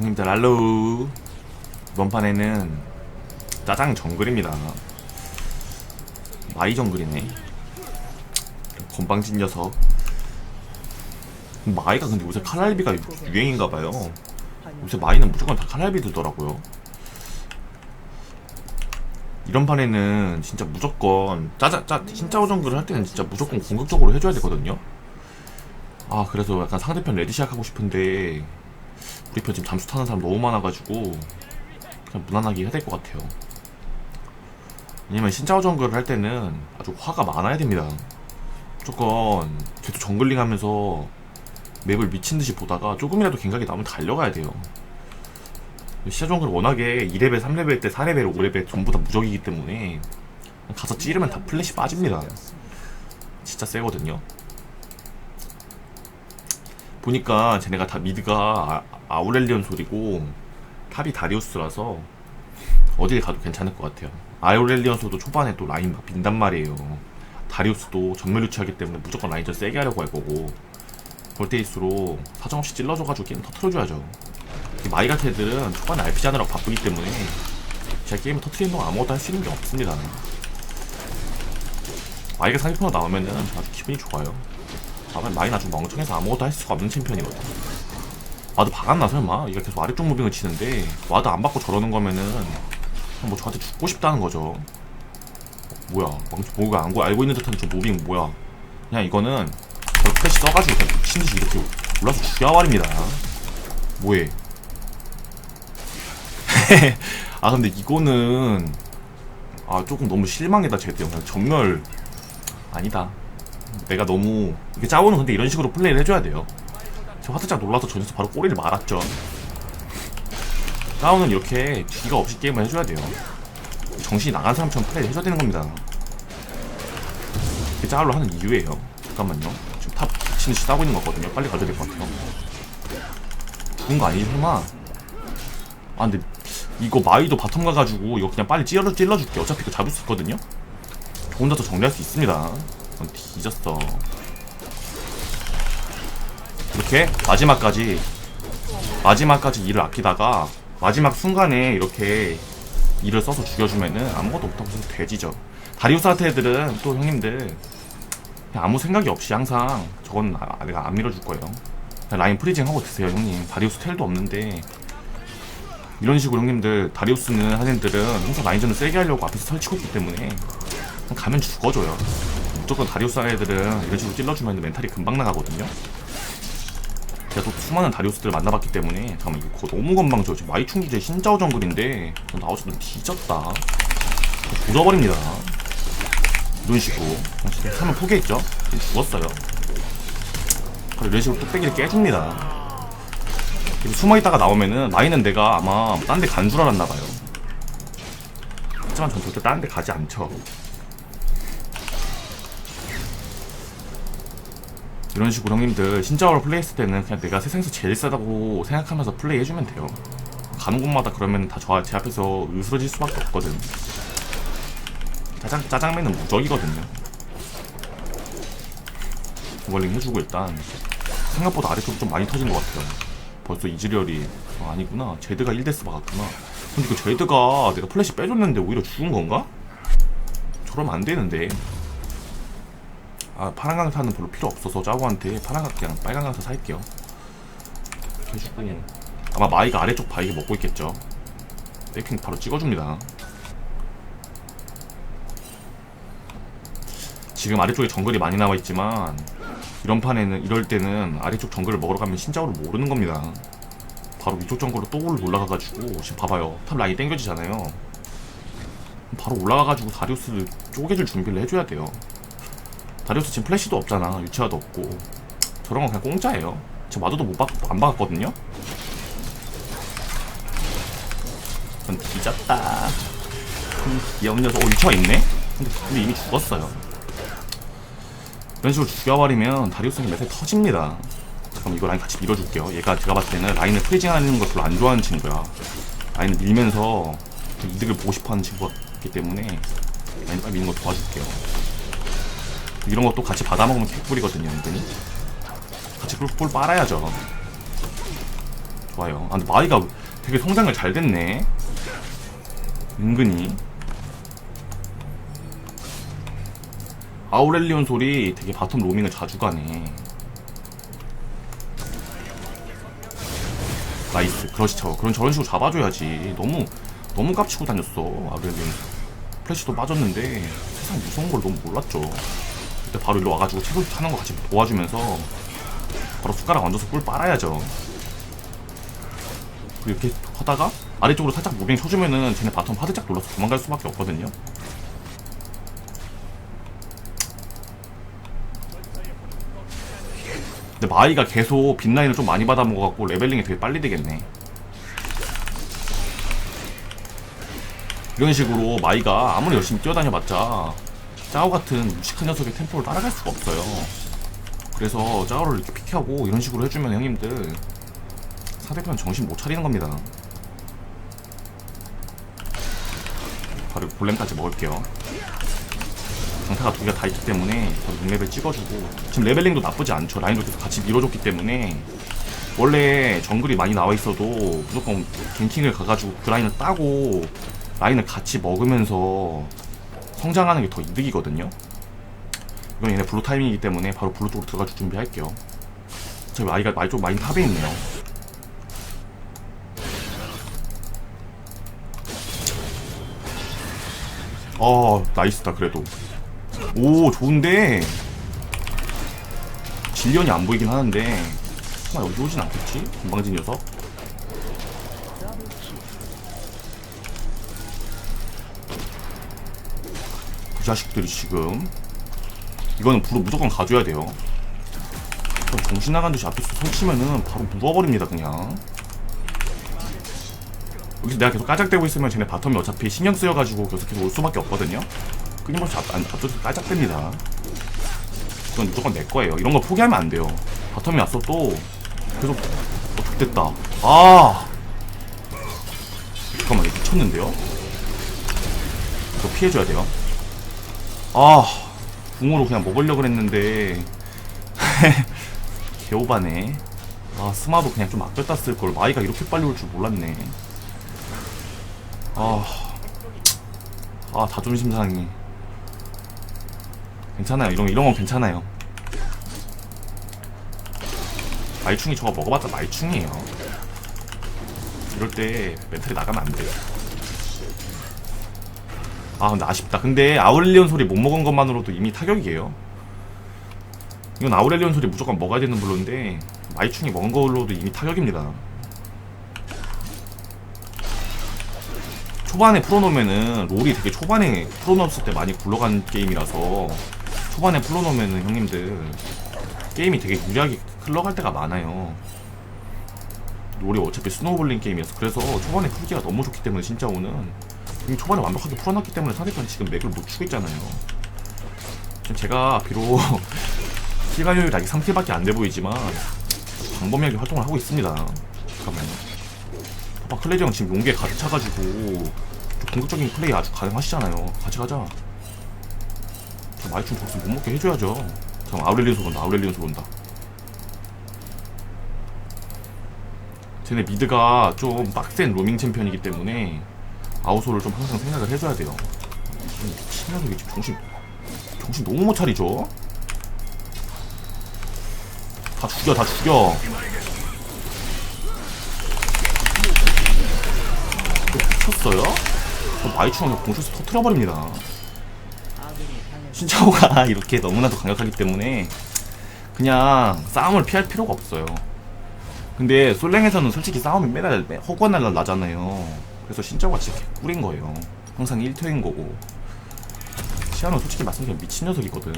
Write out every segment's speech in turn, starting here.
형님들 할로우 이번 판에는 짜장 정글입니다. 마이 정글이네. 건방진 녀석. 마이가 근데 요새 칼날비가 유행인가봐요. 요새 마이는 무조건 다 칼날비 들더라고요. 이런 판에는 진짜 무조건 짜자 짜 진짜 정글을 할 때는 진짜 무조건 공격적으로 해줘야 되거든요. 아 그래서 약간 상대편 레디 시작하고 싶은데 우리 편 지금 잠수 타는 사람 너무 많아가지고 그냥 무난하게 해야 될 것 같아요. 왜냐면 신짜오 정글을 할 때는 아주 화가 많아야 됩니다. 무조건 계속 정글링 하면서 맵을 미친 듯이 보다가 조금이라도 갱각이 나오면 달려가야 돼요. 시자 정글 워낙에 2레벨, 3레벨 때 4레벨, 5레벨 전부 다 무적이기 때문에 가서 찌르면 다 플래시 빠집니다. 진짜 세거든요. 보니까 쟤네가 다 미드가 아, 아우렐리온 소리고 탑이 다리우스라서 어딜 가도 괜찮을 것 같아요. 아우렐리온 소도 초반에 또 라인 막 빈단 말이에요. 다리우스도 전멸 유치하기 때문에 무조건 라인전 세게 하려고 할 거고 볼테이스로 사정없이 찔러줘가지고 게임 터트려줘야죠. 이 마이 같은 애들은 초반에 RPG 하느라고 바쁘기 때문에 제가 게임을 터트리는 동안 아무것도 할 수 있는 게 없습니다. 마이가 상위편으로 나오면은 아주 기분이 좋아요. 다만 마이 나중 멍청해서 아무것도 할 수가 없는 챔피언이거든. 와드 박았나 설마? 이가 계속 아래쪽 무빙을 치는데 와드 안 받고 저러는 거면은 뭐 저한테 죽고 싶다는 거죠. 뭐야? 뭐가 안고 알고 있는 듯한 저 무빙 뭐야? 그냥 이거는 저 플래시 써가지고 그냥 미친 듯이 이렇게 올라서 죽여버립니다. 뭐해? 아 근데 이거는 아 조금 너무 실망이다 제대 형. 전멸 아니다. 내가 너무 이게 짜오는 근데 이런 식으로 플레이를 해줘야 돼요. 저 화들짝 놀라서 저기서 바로 꼬리를 말았죠. 짜오는 이렇게 뒤가 없이 게임을 해줘야 돼요. 정신이 나간 사람처럼 플레이를 해줘야 되는 겁니다. 이게 짜오를 하는 이유예요. 잠깐만요. 지금 탑 미친 듯이 싸고 있는 거거든요. 빨리 가져야 될 것 같아요. 죽은 거 아니지 설마? 아 근데 이거 마이도 바텀 가가지고 이거 그냥 빨리 찔러, 찔러줄게. 어차피 이거 잡을 수 있거든요. 저 혼자서 정리할 수 있습니다. 넌 뒤졌어. 이렇게 마지막까지 마지막까지 일을 아끼다가 마지막 순간에 이렇게 일을 써서 죽여주면은 아무것도 못하고 계속 돼지죠. 다리우스 한테 애들은 또 형님들 아무 생각이 없이 항상 저건 아- 내가 안 밀어줄 거예요. 라인 프리징 하고 드세요 형님. 다리우스 텔도 없는데 이런 식으로 형님들 다리우스는 하는 애들은 항상 라인전을 세게 하려고 앞에서 설치고 있기 때문에 가면 죽어줘요. 무조건 다리우스 하는 애들은 이런 식으로 찔러주면 멘탈이 금방 나가거든요. 또 수많은 다리우스들을 만나봤기 때문에 잠깐만 이거 너무 건방져 지금 마이충기제 신짜오 정글인데 나오시면 뒤졌다. 조져버립니다. 이런 식으로. 지금 하면 포기했죠? 죽었어요. 바로 이런 식으로 뚝배기를 깨줍니다. 그리고 숨어있다가 나오면은 라인은 내가 아마 딴 데 간 줄 알았나봐요. 하지만 전 절대 다른 데 가지 않죠 이런 식으로 형님들 신짜오로 플레이했을 때는 그냥 내가 세상에서 제일 세다고 생각하면서 플레이해주면 돼요. 가는 곳마다 그러면 다 저 제 앞에서 으스러질 수밖에 없거든. 짜장, 짜장면은 무적이거든요. 이걸링 해주고 일단 생각보다 아래쪽 좀 많이 터진 것 같아요. 벌써 이즈리얼이 아, 아니구나. 제드가 1데스 박았구나. 근데 그 제드가 내가 플래시 빼줬는데 오히려 죽은 건가? 저러면 안 되는데 아 파란 강사는 별로 필요 없어서 짜고한테 파란 강 그냥 빨간 강사 살게요. 해주고 아마 마이가 아래쪽 바위게 먹고 있겠죠. 백핑 바로 찍어줍니다. 지금 아래쪽에 정글이 많이 나와 있지만 이런 판에는 이럴 때는 아래쪽 정글을 먹으러 가면 신짜오를 모르는 겁니다. 바로 위쪽 정글로 또 올라가가지고 지금 봐봐요. 탑 라인 땡겨지잖아요. 바로 올라가가지고 다리우스를 쪼개줄 준비를 해줘야 돼요 다리우스 지금 플래시도 없잖아. 유치화도 없고. 저런 건 그냥 공짜예요. 저 마도도 못 받, 안 받았거든요? 전 뒤졌다. 음, 귀여운 녀석 어 유치화 있네? 근데, 근데 이미 죽었어요. 이런 식으로 죽여버리면 다리우스는 매세 터집니다. 잠깐만 이거 라인 같이 밀어줄게요. 얘가 제가 봤을 때는 라인을 프리징하는 걸 별로 안 좋아하는 친구야. 라인을 밀면서 이득을 보고 싶어하는 친구였기 때문에 라인을 빨리 미는 거 도와줄게요 이런 것도 같이 받아먹으면 개꿀이거든요, 은근히. 같이 꿀, 꿀 빨아야죠. 좋아요. 아, 근데 마이가 되게 성장을 잘 됐네. 은근히. 아우렐리온 소리 되게 바텀 로밍을 자주 가네. 나이스. 그렇죠. 그런 저런 식으로 잡아줘야지. 너무 너무 깝치고 다녔어. 아우렐리온. 플래시도 빠졌는데 세상 무서운 걸 너무 몰랐죠. 바로 일로 와가지고 채소 타는 거 같이 도와주면서 바로 숟가락 얹어서 꿀 빨아야죠. 그리고 이렇게 하다가 아래쪽으로 살짝 무빙 쳐주면은 쟤네 바텀 화들짝 놀라서 도망갈 수밖에 없거든요. 근데 마이가 계속 빈라인을 좀 많이 받아 먹어갖고 레벨링이 되게 빨리 되겠네. 이런 식으로 마이가 아무리 열심히 뛰어다녀봤자 짜오 같은 무식한 녀석의 템포를 따라갈 수가 없어요. 그래서 짜오를 이렇게 픽하고 이런 식으로 해주면 형님들 상대편 정신 못 차리는 겁니다. 바로 골렘까지 먹을게요. 강타가 두 개가 다 있기 때문에 바로 6레벨 찍어주고 지금 레벨링도 나쁘지 않죠. 라인도 같이 밀어줬기 때문에 원래 정글이 많이 나와 있어도 무조건 갱킹을 가가지고 그 라인을 따고 라인을 같이 먹으면서 성장하는 게 더 이득이거든요. 이건 얘네 블루 타이밍이기 때문에 바로 블루 쪽으로 들어갈 준비할게요. 저희 아이가 많이 좀 많이 탑에 있네요. 어 나이스다 그래도 오 좋은데 질련이 안 보이긴 하는데 설마 여기 오진 않겠지? 건방진 녀석 자식들이 지금 이거는 불을 무조건 가져야 돼요. 정신 나간 듯이 앞에서 설치면은 바로 물어버립니다 그냥. 여기서 내가 계속 까작대고 있으면 쟤네 바텀이 어차피 신경 쓰여가지고 계속 계속 올 수밖에 없거든요. 끊임없이 앞, 안, 앞쪽에서 까작됩니다. 이건 무조건 내 거예요. 이런 거 포기하면 안 돼요. 바텀이 왔어 또 계속 어 좋됐다. 아! 잠깐만 이거 미쳤는데요? 이거 피해줘야 돼요 아 궁으로 그냥 먹으려고 했는데 개오바네 아 스마도 그냥 좀 아꼈다 쓸걸 마이가 이렇게 빨리 올 줄 몰랐네 아, 아 자존심 상해. 괜찮아요. 이런 이런 건 괜찮아요. 말충이 저거 먹어봤자 말충이에요. 이럴 때 멘탈이 나가면 안 돼요. 아 근데 아쉽다. 근데 아우렐리온 소리 못 먹은 것만으로도 이미 타격이에요. 이건 아우렐리온 소리 무조건 먹어야 되는 블루인데 마이충이 먹은 걸로도 이미 타격입니다. 초반에 풀어놓으면은 롤이 되게 초반에 풀어놓았을 때 많이 굴러간 게임이라서 초반에 풀어놓으면은 형님들 게임이 되게 유리하게 흘러갈 때가 많아요. 롤이 어차피 스노우볼링 게임이어서 그래서 초반에 풀기가 너무 좋기 때문에 진짜 오는 이미 초반에 완벽하게 풀어놨기 때문에 상대편이 지금 맥을 못 추고 있잖아요. 지금 제가 비록 킬가율이 아직 3킬밖에 안 돼 보이지만 광범위하게 활동을 하고 있습니다. 잠깐만요. 아, 클레디 형 지금 용기에 가득 차가지고 좀 공격적인 플레이 아주 가능하시잖아요. 같이 가자. 저 마이춤 벌써 못 먹게 해줘야죠. 잠깐 아우렐리온 소리 온다. 아우렐리온 소리 온다. 쟤네 미드가 좀 빡센 로밍 챔피언이기 때문에 아우소를 좀 항상 생각을 해줘야 돼요. 미친 녀석이 지금 정신 정신 너무 못 차리죠. 다 죽여, 다 죽여. 미쳤어요? 마이충을 공쇼에서 터트려버립니다. 신차오가 이렇게 너무나도 강력하기 때문에 그냥 싸움을 피할 필요가 없어요. 근데 솔랭에서는 솔직히 싸움이 매달 허구날 나잖아요. 그래서 신짜오가 진짜 개꿀인 거예요. 항상 1퇴인 거고. 시아는 솔직히 말씀드리면 미친 녀석이거든.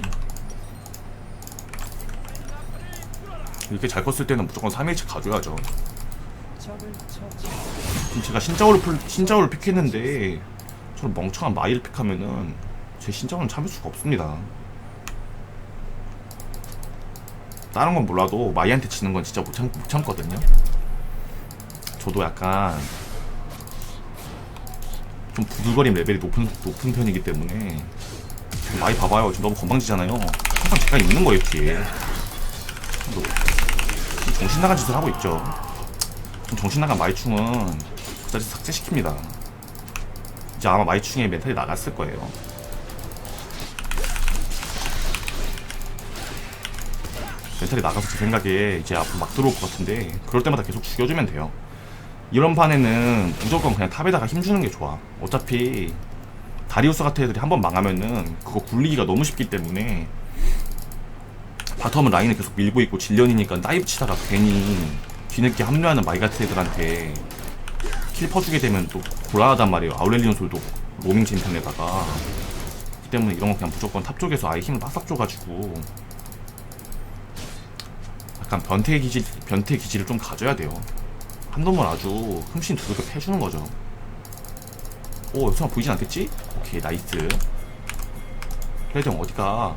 이렇게 잘 컸을 때는 무조건 3일치 가줘야죠. 지금 제가 신짜오를 풀, 신짜오를 픽했는데 저런 멍청한 마이를 픽하면은 제 신짜오는 참을 수가 없습니다. 다른 건 몰라도 마이한테 지는 건 진짜 못, 참, 못 참거든요. 저도 약간 좀 부들거림 레벨이 높은 높은 편이기 때문에 지금 마이 봐봐요. 지금 너무 건방지잖아요. 항상 제가 있는 거예요 뒤에. 너, 정신 나간 짓을 하고 있죠. 좀 정신 나간 마이충은 그 자리 삭제시킵니다. 이제 아마 마이충의 멘탈이 나갔을 거예요. 멘탈이 나가서 제 생각에 이제 앞으로 막 들어올 것 같은데 그럴 때마다 계속 죽여주면 돼요. 이런 판에는 무조건 그냥 탑에다가 힘주는 게 좋아. 어차피 다리우스 같은 애들이 한 번 망하면은 그거 굴리기가 너무 쉽기 때문에 바텀은 라인을 계속 밀고 있고 질련이니까 다이브 치다가 괜히 뒤늦게 합류하는 마이 같은 애들한테 킬 퍼주게 되면 또 곤란하단 말이에요. 아울렐리온 솔도 로밍 챔피언에다가 그 때문에 이런 거 그냥 무조건 탑 쪽에서 아예 힘을 빡빡 줘가지고 약간 변태 기질 변태 기질을 좀 가져야 돼요. 한 놈은 아주 흠씬 두들겨 패주는 거죠. 오, 설마 보이진 않겠지? 오케이, 나이스. 레드 형, 어디가?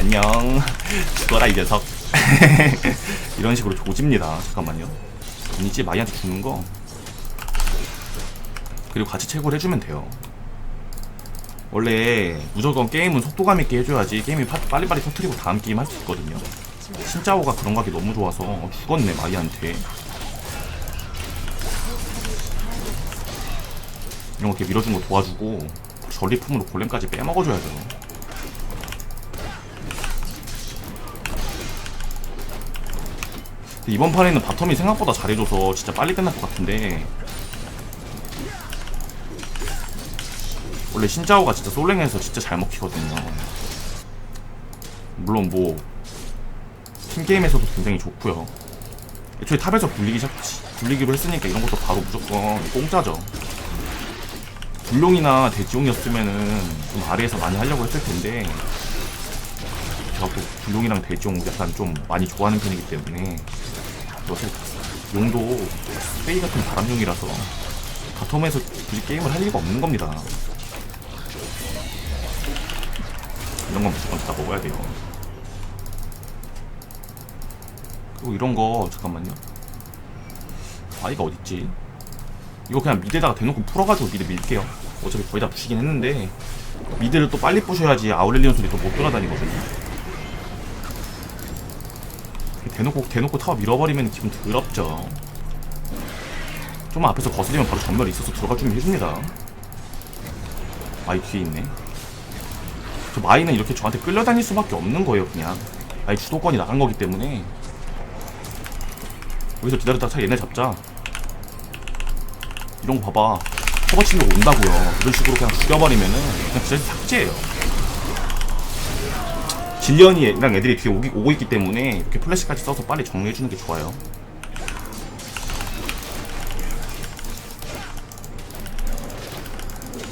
안녕. 죽어라, 이 녀석. 이런 식으로 조집니다. 잠깐만요. 아니지, 마이한테 죽는 거. 그리고 같이 채굴 해주면 돼요. 원래 무조건 게임은 속도감 있게 해줘야지 게임이 파- 빨리빨리 터트리고 다음 게임 할 수 있거든요. 신짜오가 그런 거 하기 너무 좋아서 어, 죽었네 마이한테. 이런 거 이렇게 밀어준 거 도와주고 전리품으로 골렘까지 빼먹어줘야죠. 이번 판에는 바텀이 생각보다 잘해줘서 진짜 빨리 끝날 것 같은데 원래 신짜오가 진짜 솔랭에서 진짜 잘 먹히거든요. 물론 뭐 팀게임에서도 굉장히 좋고요. 애초에 탑에서 굴리기 시작, 굴리기로 했으니까 이런 것도 바로 무조건 공짜죠. 불룡이나 돼지용이었으면은 좀 아래에서 많이 하려고 했을 텐데 제가 또 불룡이랑 돼지용 약간 좀 많이 좋아하는 편이기 때문에 요새 용도 스페이 같은 바람용이라서 바텀에서 굳이 게임을 할 이유가 없는 겁니다. 이런 건 무조건 다 먹어야 돼요. 그리고 이런 거 잠깐만요. 아이가 어딨지? 이거 그냥 미드에다가 대놓고 풀어가지고 미드 밀게요. 어차피 거의 다 부시긴 했는데 미드를 또 빨리 부셔야지 아우렐리온 소리 또 못 돌아다니거든요. 대놓고 대놓고 타워 밀어버리면 기분 더럽죠. 좀 앞에서 거슬리면 바로 전멸이 있어서 들어갈 준비 해줍니다. 아이 뒤에 있네. 저 마이는 이렇게 저한테 끌려다닐 수밖에 없는 거예요, 그냥. 아예 주도권이 나간 거기 때문에. 여기서 기다렸다가 차 얘네 잡자. 이런 거 봐봐. 커버 치려고 온다고요. 이런 식으로 그냥 죽여버리면은 그냥 진짜 삭제예요. 질련이랑 애들이 뒤에 오기, 오고 있기 때문에 이렇게 플래시까지 써서 빨리 정리해주는 게 좋아요.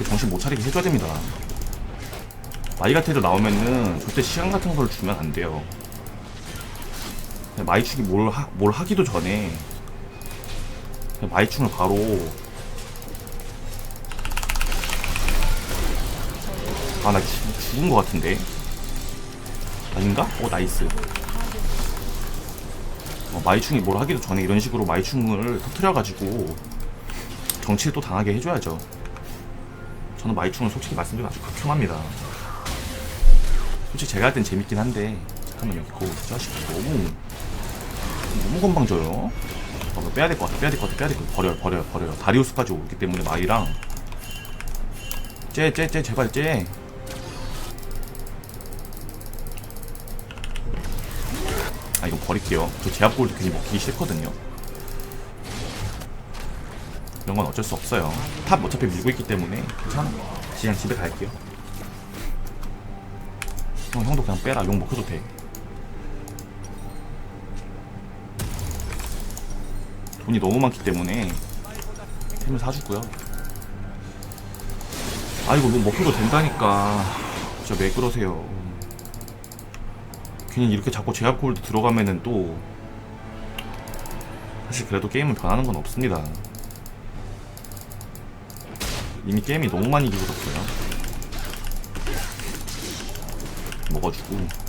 정신 못 차리게 해줘야 됩니다. 마이 같은 애들 나오면은 절대 시간 같은 걸 주면 안 돼요. 마이충이 뭘, 하, 뭘 하기도 전에 마이충을 바로 아 나 죽은 것 같은데? 아닌가? 어 나이스. 어, 마이충이 뭘 하기도 전에 이런 식으로 마이충을 터트려가지고 정치를 또 당하게 해줘야죠. 저는 마이충을 솔직히 말씀드리면 아주 극혐합니다. 솔직히 제가 할 땐 재밌긴 한데 잠깐만 여기 거기 자식 너무 너무 건방져요. 어, 이거 빼야 될 것 같아 빼야 될 것 같아 빼야 될 것 같아. 버려요 버려요 버려요. 다리우스까지 오기 때문에 마이랑. 쟤쟤쟤 제발 쟤. 아 이거 버릴게요. 저 제압골도 괜히 먹기 싫거든요. 이런 건 어쩔 수 없어요. 탑 어차피 밀고 있기 때문에 괜찮아. 그냥 집에 갈게요. 형, 형도 그냥 빼라. 용 먹혀도 돼 돈이 너무 많기 때문에 템을 사주고요 아이고 뭐 먹혀도 된다니까 진짜 왜 그러세요 괜히 이렇게 자꾸 제압 골드 들어가면은 또 사실 그래도 게임은 변하는 건 없습니다. 이미 게임이 너무 많이 기울었어요. 먹어주고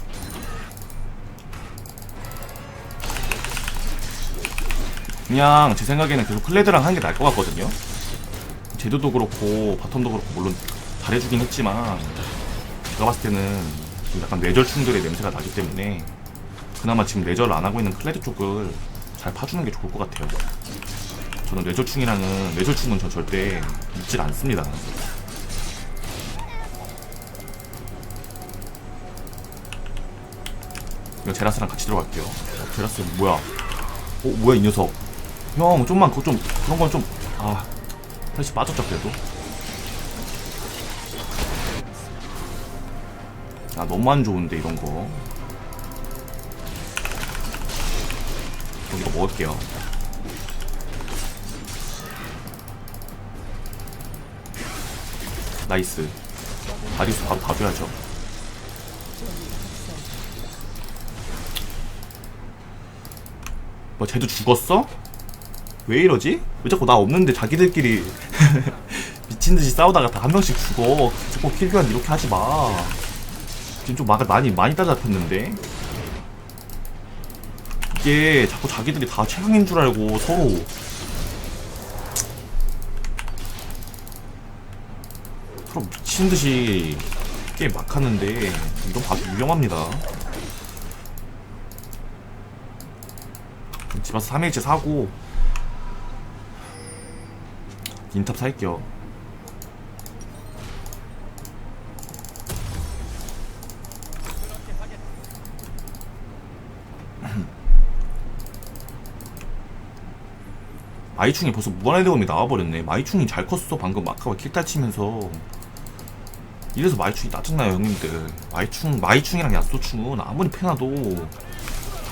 그냥 제 생각에는 계속 클레드랑 하는 게 나을 것 같거든요. 제드도 그렇고 바텀도 그렇고 물론 잘해주긴 했지만 제가 봤을 때는 좀 약간 뇌절 충돌의 냄새가 나기 때문에 그나마 지금 내절을 안 하고 있는 클레드 쪽을 잘 파주는 게 좋을 것 같아요. 저는 뇌절충이랑은 뇌절충은 저 절대 믿질 않습니다. 이거 제라스랑 같이 들어갈게요. 어, 제라스 뭐야? 어 뭐야 이 녀석? 형 좀만 그거 좀 그런 건 좀 아. 플래시 빠졌죠 그래도. 아 너무 안 좋은데 이런 거. 이거 먹을게요. 나이스. 다리우스 바로 봐줘야죠. 뭐 쟤도 죽었어? 왜 이러지? 왜 자꾸 나 없는데 자기들끼리 미친 듯이 싸우다가 다 한 명씩 죽어. 자꾸 킬 교환 이렇게 하지 마. 지금 좀 막을 많이 많이 따잡혔는데 이게 자꾸 자기들이 다 최강인 줄 알고 서로 서로 미친 듯이 게임 막 하는데 이건 봐도 유용합니다. 집 와서 3일째 사고 인탑 살게요. 마이충이 벌써 무한의 대검이 나와버렸네. 마이충이 잘 컸어. 방금 마카가 킬탈 치면서. 이래서 마이충이 짜증나요, 형님들. 마이충, 마이충이랑 야소충은 아무리 패나도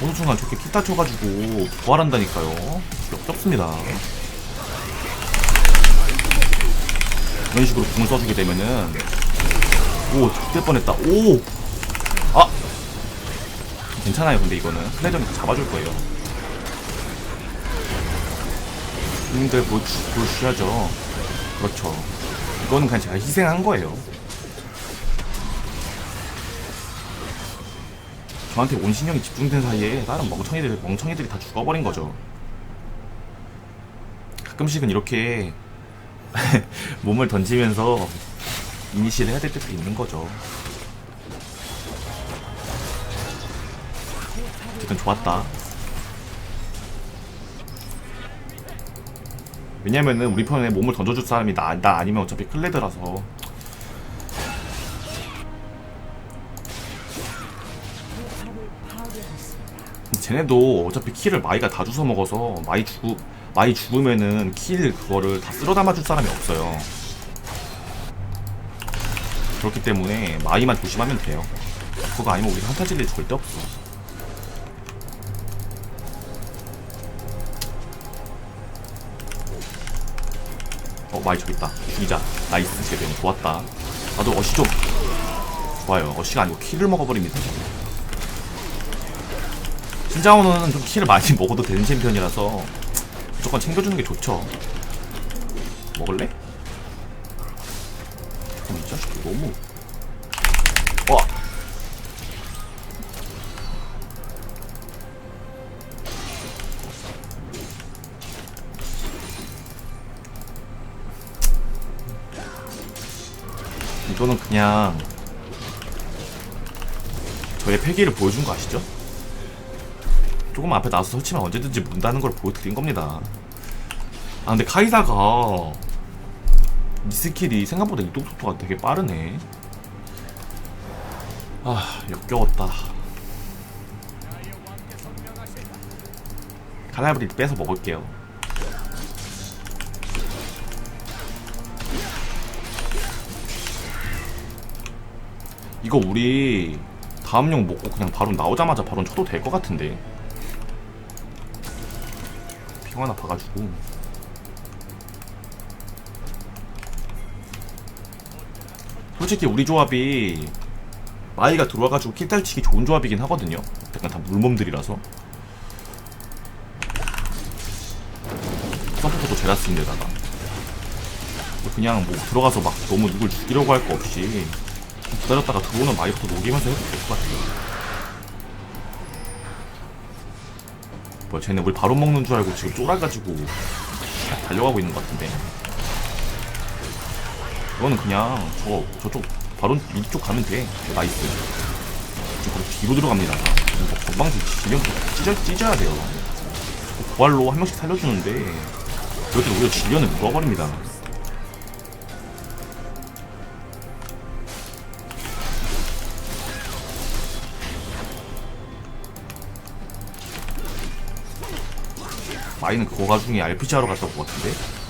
어느 순간 저렇게 킬탈 쳐가지고 부활한다니까요. 역겹습니다. 이런 식으로 궁을 써주게 되면은 오, 죽될 뻔했다. 오! 아! 괜찮아요, 근데 이거는. 플레전이 다 잡아줄 거예요. 보여주, 보여주셔야죠. 그렇죠. 이거는 그냥 제가 희생한 거예요. 저한테 온신형이 집중된 사이에 다른 멍청이들, 멍청이들이 다 죽어버린 거죠. 가끔씩은 이렇게 몸을 던지면서 이니시를 해야 될 때도 있는 거죠. 어쨌든 좋았다. 왜냐면은 우리 편에 몸을 던져줄 사람이 나, 나 아니면 어차피 클레드라서 쟤네도 어차피 킬을 마이가 다 주워 먹어서 마이 죽 마이 죽으면은 킬 그거를 다 쓸어 담아줄 사람이 없어요. 그렇기 때문에 마이만 조심하면 돼요. 그거 아니면 우리 한타 질 일 절대 없어. 어 마이 저기 있다. 죽이자. 나이스 제변 좋았다. 나도 어시 좀 좋아요. 어시가 아니고 킬을 먹어버립니다. 신자오는 좀 킬을 많이 먹어도 되는 챔피언이라서 무조건 챙겨주는 게 좋죠. 먹을래? 잠깐 이 자식 너무 와 이거는 그냥 저의 패기를 보여준 거 아시죠? 조금 앞에 나서 설치면 언제든지 문다는 걸 보여드린 겁니다. 아 근데 카이사가 이 스킬이 생각보다 이동 속도가 되게 빠르네. 아 역겨웠다. 카나브리 빼서 먹을게요. 이거 우리 다음 용 먹고 그냥 바로 나오자마자 바로 쳐도 될 것 같은데. 핑 하나 봐가지고 솔직히 우리 조합이 마이가 들어와가지고 킬딸치기 좋은 조합이긴 하거든요. 약간 다 물몸들이라서. 서포터도 제라스인데다가. 그냥 뭐 들어가서 막 너무 누굴 죽이려고 할 거 없이 기다렸다가 들어오는 마이부터 녹이면서 해도 될 것 같아요. 뭐야 쟤네 우리 바로 먹는 줄 알고 지금 쫄아가지고 달려가고 있는 것 같은데 이거는 그냥 저 저쪽 바로 이쪽 가면 돼 나이스 지금 뒤로 들어갑니다. 건방지 질량부터 찢어, 찢어야 돼요. 부활로 한 명씩 살려주는데 이렇게 오히려 질련을 물어버립니다. 마이는 그 와중에 RPG 하러 온것 같은데?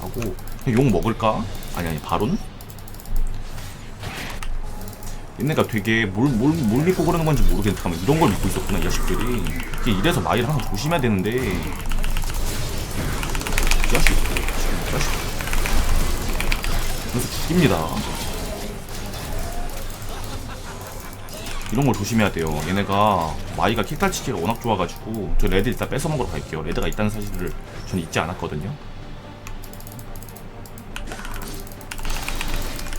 하고. 욕 먹을까? 아니 아니 바론? 얘네가 되게 뭘, 뭘, 뭘 믿고 그러는 건지 모르겠는데 이런 걸 믿고 있었구나 이 자식들이. 이게 이래서 마이를 항상 조심해야 되는데. 이 자식 이 자식. 그래서 죽입니다. 이런 걸 조심해야 돼요. 얘네가 마이가 킥달치기가 워낙 좋아가지고 저 레드 일단 뺏어 먹으러 갈게요. 레드가 있다는 사실을 전 잊지 않았거든요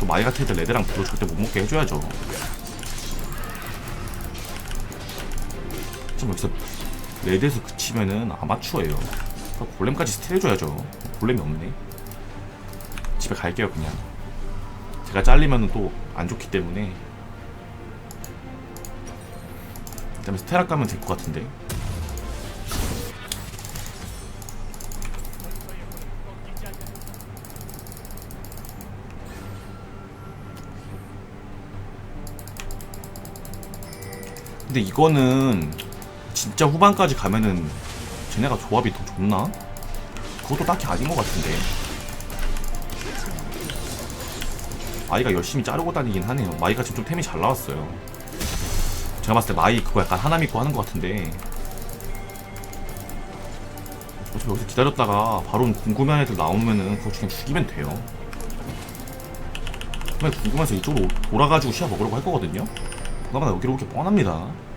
마이 같은 애들 레드랑 별로 절대 못 먹게 해줘야죠. 지금 여기서 레드에서 그치면은 아마추어예요. 골렘까지 스틸 해줘야죠. 골렘이 없네. 집에 갈게요 그냥. 제가 잘리면은 또 안 좋기 때문에. 그다음에 스테락 가면 될 것 같은데. 근데 이거는 진짜 후반까지 가면은 쟤네가 조합이 더 좋나? 그것도 딱히 아닌 것 같은데. 마이가 열심히 자르고 다니긴 하네요. 마이가 지금 좀 템이 잘 나왔어요. 제가 봤을 때 마이 그거 약간 하나 믿고 하는 것 같은데. 어차피 여기서 기다렸다가 바로 궁금한 애들 나오면은 그거 그냥 죽이면 돼요. 그냥 궁금해서 이쪽으로 돌아가지고 시야 먹으려고 할 거거든요. 그나마나 여기로 오게 뻔합니다.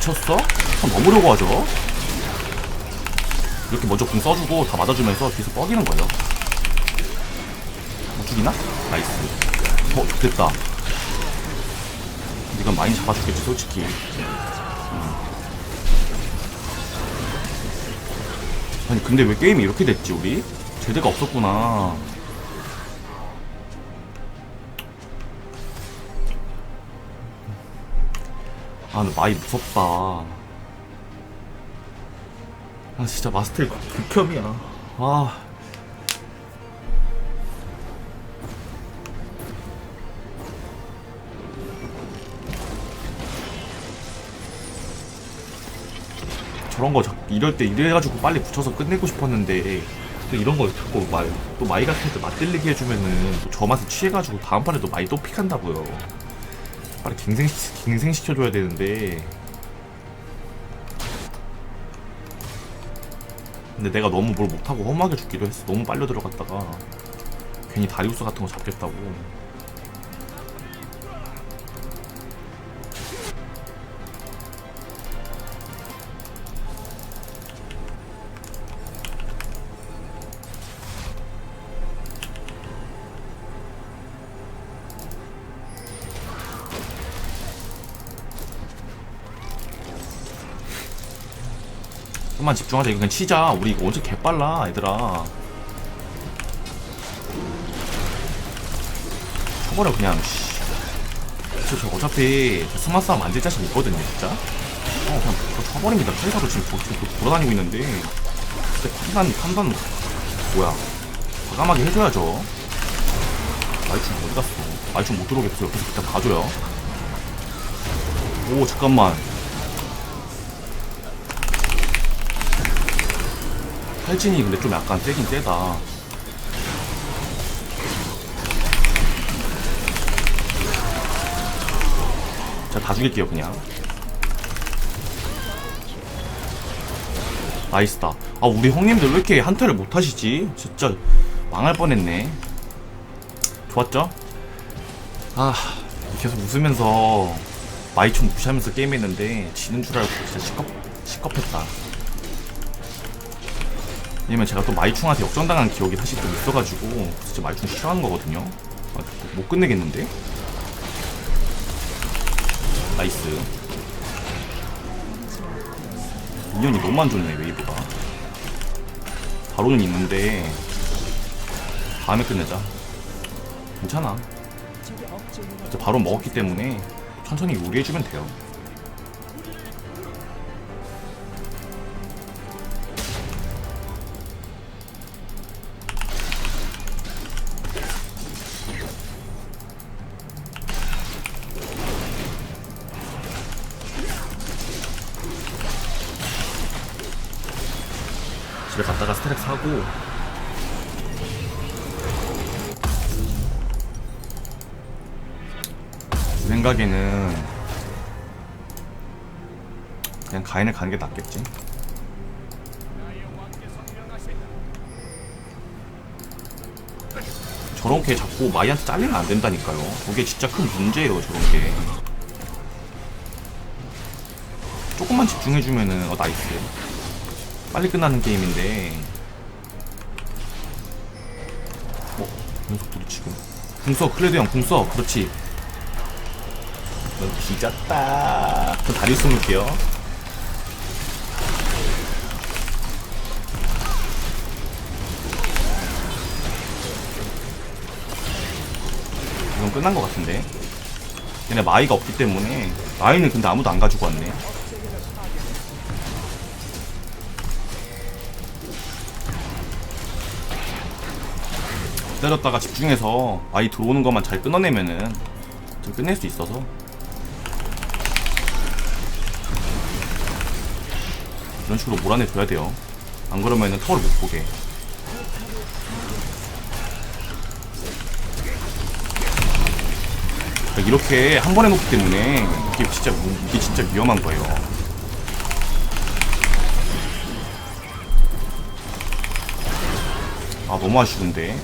미쳤어? 참 넘으려고 하죠? 이렇게 먼저 궁 써주고 다 맞아주면서 뒤에서 뻐기는 거예요. 못 죽이나? 나이스. 어, 됐다. 이건 많이 잡아주겠지, 솔직히. 아니 근데 왜 게임이 이렇게 됐지 우리? 제대가 없었구나 아 근데 마이 무섭다. 아 진짜 마스터의 극혐이야. 아. 저런 거 자- 이럴 때 이래가지고 빨리 붙여서 끝내고 싶었는데 또 이런 거 자꾸 말, 또 마이 같은 애들 맞들리게 해주면은 또저 맛에 취해가지고 다음 판에도 마이 또 픽한다고요 빨리 갱생, 갱생 시켜줘야 되는데. 근데 내가 너무 뭘 못하고 험하게 죽기도 했어. 너무 빨려 들어갔다가 괜히 다리우스 같은 거 잡겠다고 좀만 집중하자. 이거 그냥 치자. 우리 이거 언제 개빨라 얘들아. 쳐버려 그냥 씨. 저, 저 어차피 저 스마 싸움 안될 자신 있거든요 진짜? 어 그냥 저 쳐버립니다. 페이사도 지금 도, 지금 도- 돌아다니고 있는데. 근데 판단 판단 뭐야. 과감하게 해줘야죠. 마이충 어디 갔어? 마이충 못 들어오겠어 옆에서 일단 봐줘요. 오 잠깐만 탈진이 근데 좀 약간 세긴 세다. 자, 다 죽일게요, 그냥. 나이스다. 아, 우리 형님들 왜 이렇게 한타를 못 하시지? 진짜 망할 뻔했네. 좋았죠? 아, 계속 웃으면서 마이총 무시하면서 게임했는데 지는 줄 알고 진짜 시겁, 시겁했다. 왜냐면 제가 또 마이충한테 역전당한 기억이 사실 좀 있어가지고 진짜 마이충 싫어하는 거거든요. 아, 못 끝내겠는데? 나이스. 인연이 너무 안 좋네 웨이브가 바로는 있는데 다음에 끝내자 괜찮아 이제 바로 먹었기 때문에 천천히 요리해주면 돼요 가인을 가는 게 낫겠지. 저렇게 자꾸 마이한테 잘리면 안 된다니까요. 그게 진짜 큰 문제예요 저런 게 조금만 집중해주면은 어 나이스. 빨리 끝나는 게임인데. 어? 속도도 지금. 궁써 클레드 형 궁써 그렇지. 넌 뒤졌다. 저 다리우스 물게요 이건 끝난 것 같은데. 얘네 마이가 없기 때문에 마이는 근데 아무도 안 가지고 왔네. 기다렸다가 집중해서 아이 들어오는 것만 잘 끊어내면은 좀 끝낼 수 있어서. 이런 식으로 몰아내줘야 돼요. 안 그러면은 타워를 못 보게 이렇게 한 번에 놓기 때문에 이게 진짜 이게 진짜 위험한 거예요. 아 너무 아쉬운데.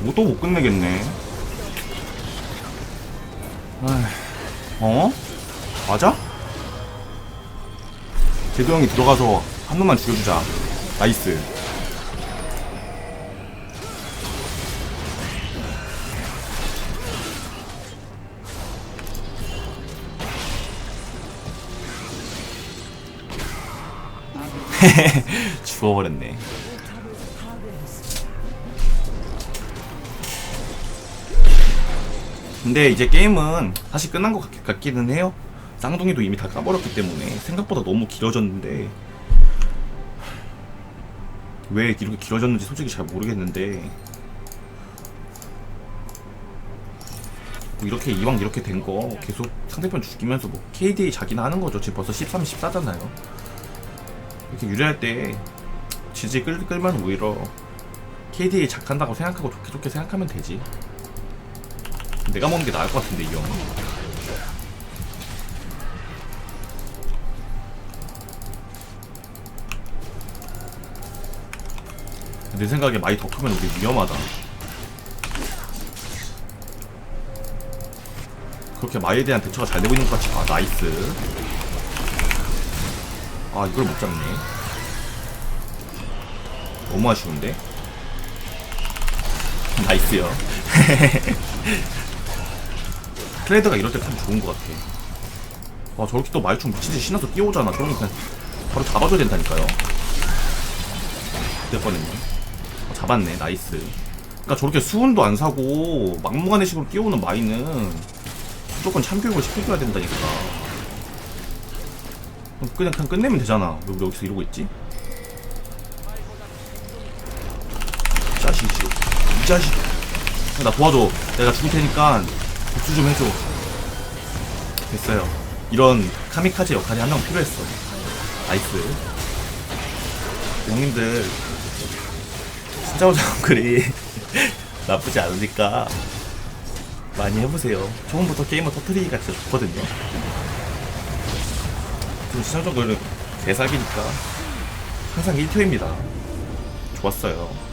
뭐또못 끝내겠네. 어? 맞아? 제도 형이 들어가서 한 놈만 죽여주자. 나이스 죽어버렸네 근데 이제 게임은 사실 끝난 것 같, 같기는 해요. 쌍둥이도 이미 다 까버렸기 때문에 생각보다 너무 길어졌는데 왜 이렇게 길어졌는지 솔직히 잘 모르겠는데 뭐 이렇게 이왕 이렇게 된 거 계속 상대편 죽이면서 뭐 KDA 자기나 하는 거죠. 지금 벌써 13, 14잖아요. 이렇게 유리할 때 지지 끌, 끌면 오히려 KDA 작한다고 생각하고 좋게 좋게 생각하면 되지. 내가 먹는 게 나을 것 같은데 이 형. 내 생각에 많이 더 크면 우리 위험하다. 그렇게 마이에 대한 대처가 잘 되고 있는 것 같이 봐. 나이스. 아 이걸 못 잡네. 너무 아쉬운데. 나이스요. 트레이드가 이럴 때 참 좋은 것 같아. 와 저렇게 또 말총 미친듯이 신어서 뛰어오잖아. 그러면 그냥 바로 잡아줘야 된다니까요. 될 뻔했네. 어, 잡았네. 나이스. 그러니까 저렇게 수은도 안 사고 막무가내 식으로 뛰어오는 마이는 무조건 참교육을 시켜줘야 된다니까. 그냥 그냥 끝내면 되잖아. 왜 우리 여기서 이러고 있지? 이 자식이 지금 이 자식. 나 도와줘. 내가 죽을 테니까 복수 좀 해줘. 됐어요. 이런 카미카제 역할이 한 명 필요했어. 나이스. 형님들 진짜 오자 글이 나쁘지 않으니까 많이 해보세요. 처음부터 게임을 터트리기가 진짜 좋거든요. 글은 개사기니까 항상 1표입니다. 좋았어요.